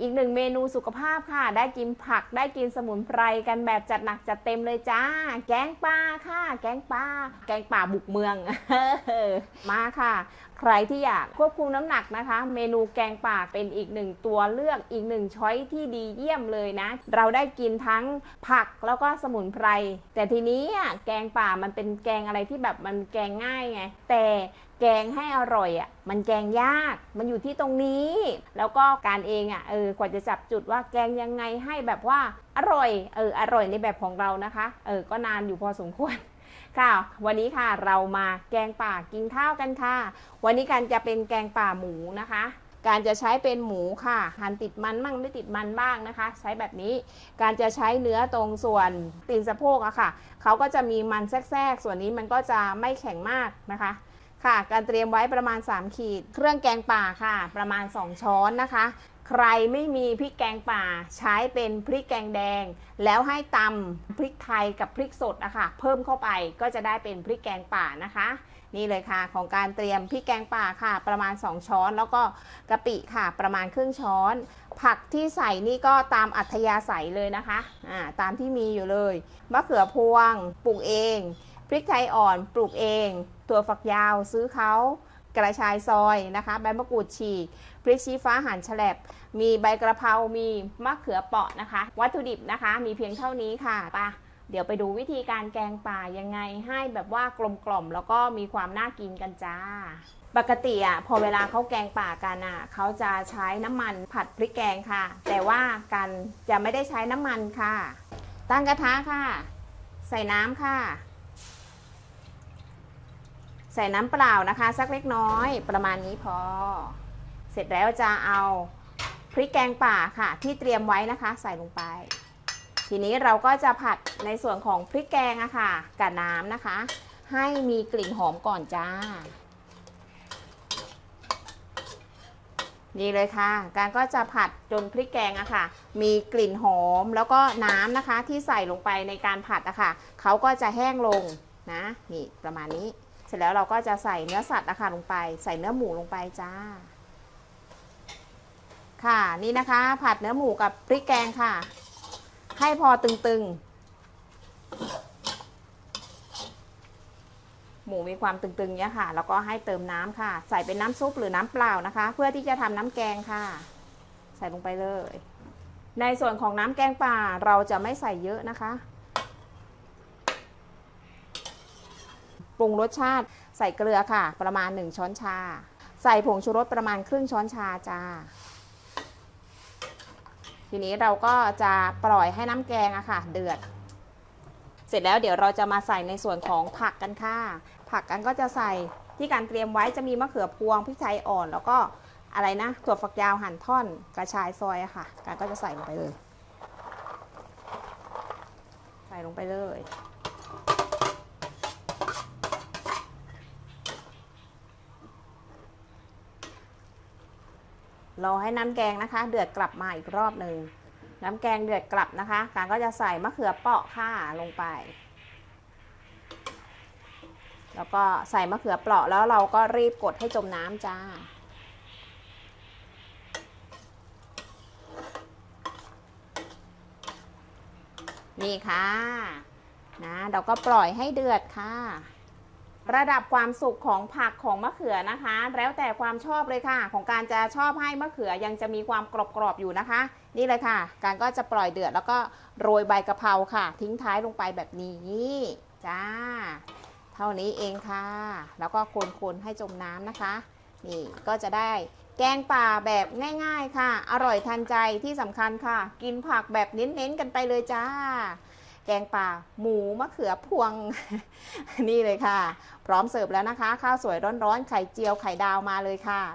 อีกหนึ่งเมนูสุขภาพค่ะ ได้กินผักได้กินสมุนไพรกันแบบจัดหนักจัดเต็มเลยจ้า แกงปลาค่ะ แกงปลาแกงป่าบุกเมืองมาค่ะ ใครที่อยากควบคุมน้ำหนักนะคะ เมนูแกงป่าเป็นอีกหนึ่งตัวเลือกอีกหนึ่งช้อยที่ดีเยี่ยมเลยนะ เราได้กินทั้งผักแล้วก็สมุนไพร แต่ทีนี้อะแกงป่ามันเป็นแกงอะไรที่แบบมันแกงง่ายไง แต่แกงให้อร่อยอะมันแกงยาก มันอยู่ที่ตรงนี้ แล้วก็การเองอะเออกว่าจะจับจุดว่าแกงยังไงให้แบบว่าอร่อยเอออร่อยในแบบของเรานะคะเออก็นานอยู่พอสมควร ค่ะ วันนี้ค่ะเรามาแกงป่ากินข้าวกันค่ะ วันนี้การจะเป็นแกงป่าหมูนะคะ การจะใช้เป็นหมูค่ะหั่นติดมันมั่งไม่ติดมันบ้างนะคะ ใช้แบบนี้ การจะใช้เนื้อตรงส่วนตีนสะโพกอะค่ะเขาก็จะมีมันแทรกๆส่วนนี้มันก็จะไม่แข็งมากนะคะ ค่ะ การเตรียมไว้ประมาณ 3 ขีด เครื่องแกงป่าค่ะ ประมาณ 2 ช้อนนะคะ ใครไม่มีพริกแกงป่าใช้เป็นพริกแกงแดง แล้วให้ตำพริกไทยกับพริกสดนะคะเพิ่มเข้าไปก็จะได้เป็นพริกแกงป่านะคะ นี่เลยค่ะ ของการเตรียมพริกแกงป่าค่ะ ประมาณ 2 ช้อน แล้วก็กะปิค่ะ ประมาณครึ่งช้อน ผักที่ใส่นี่ก็ตามอัธยาศัยเลยนะคะอ่าตามที่มีอยู่เลยมะเขือพวงปลูกเอง พริกไทยอ่อนปลูกเองตัวฝักยาวซื้อเขากระชายซอยนะคะใบมะกรูดฉีกพริกชี้ฟ้าหั่นแฉลบ มีใบกระเพรา มีมะเขือเปราะนะคะ วัตถุดิบนะคะ มีเพียงเท่านี้ค่ะไปะเดี๋ยวไปดูวิธีการแกงป่ายังไงให้แบบว่ากลมกล่อมแล้วก็มีความน่ากินกันจ้า ปกติอะพอเวลาเขาแกงป่ากันอะเขาจะใช้น้ำมันผัดพริกแกงค่ะ แต่ว่ากันจะไม่ได้ใช้น้ำมันค่ะ ตั้งกระทะค่ะ ใส่น้ำค่ะ ใส่น้ำเปล่านะคะ สักเล็กน้อยประมาณนี้พอ เสร็จแล้วจะเอาพริกแกงป่าค่ะ ที่เตรียมไว้นะคะ ใส่ลงไป ทีนี้เราก็จะผัดในส่วนของพริกแกงอะค่ะกับน้ำนะคะ ให้มีกลิ่นหอมก่อนจ้านี่เลยค่ะ การก็จะผัดจนพริกแกงอะค่ะ มีกลิ่นหอมแล้วก็น้ำนะคะที่ใส่ลงไปในการผัดอะค่ะเขาก็จะแห้งลงนะ นี่ประมาณนี้ สร็จแล้วเราก็จะใส่เนื้อสัตว์นะคะลงไป ใส่เนื้อหมูลงไปจ้า ค่ะนี่นะคะ ผัดเนื้อหมูกับพริกแกงค่ะ ให้พอตึงๆ หมูมีความตึงๆเนี้ยค่ะ แล้วก็ให้เติมน้ำค่ะ ใส่เป็นน้ำซุปหรือน้ำเปล่านะคะ เพื่อที่จะทำน้ำแกงค่ะ ใส่ลงไปเลย ในส่วนของน้ำแกงป่าเราจะไม่ใส่เยอะนะคะ ปรุงรสชาติ ใส่เกลือค่ะ ประมาณ 1 ช้อนชา ใส่ผงชูรสประมาณครึ่งช้อนชาจ้า ทีนี้เราก็จะปล่อยให้น้ำแกงอะค่ะ เดือด เสร็จแล้วเดี๋ยวเราจะมาใส่ในส่วนของผักกันค่ะ ผักกันก็จะใส่ที่การเตรียมไว้จะมีมะเขือพวงพริกไทยอ่อน แล้วก็อะไรนะถั่วฝักยาวหั่นท่อนกระชายซอยอะค่ะ การก็จะใส่ลงไปเลย ใส่ลงไปเลย รอให้น้ำแกงนะคะ เดือดกลับมาอีกรอบหนึ่งน้ำแกงเดือดกลับนะคะการก็จะใส่มะเขือเปราะค่ะลงไป แล้วก็ใส่มะเขือเปราะแล้วเราก็รีบกดให้จมน้ำจ้า นี่ค่ะนะเราก็ปล่อยให้เดือดค่ะ ระดับความสุกของผักของมะเขือนะคะ แล้วแต่ความชอบเลยค่ะ ของการจะชอบให้มะเขือยังจะมีความกรอบๆอยู่นะคะ นี่เลยค่ะ การก็จะปล่อยเดือดแล้วก็โรยใบกะเพราค่ะ ทิ้งท้ายลงไปแบบนี้จ้า เท่านี้เองค่ะ แล้วก็คนๆให้จมน้ำนะคะ นี่ก็จะได้แกงป่าแบบง่าย ๆ ค่ะ อร่อยทันใจที่สำคัญค่ะ กินผักแบบเน้นๆกันไปเลยจ้า แกงป่าหมูมะเขือพวงนี่เลยค่ะ พร้อมเสิร์ฟแล้วนะคะ ข้าวสวยร้อนๆไข่เจียวไข่ดาวมาเลยค่ะ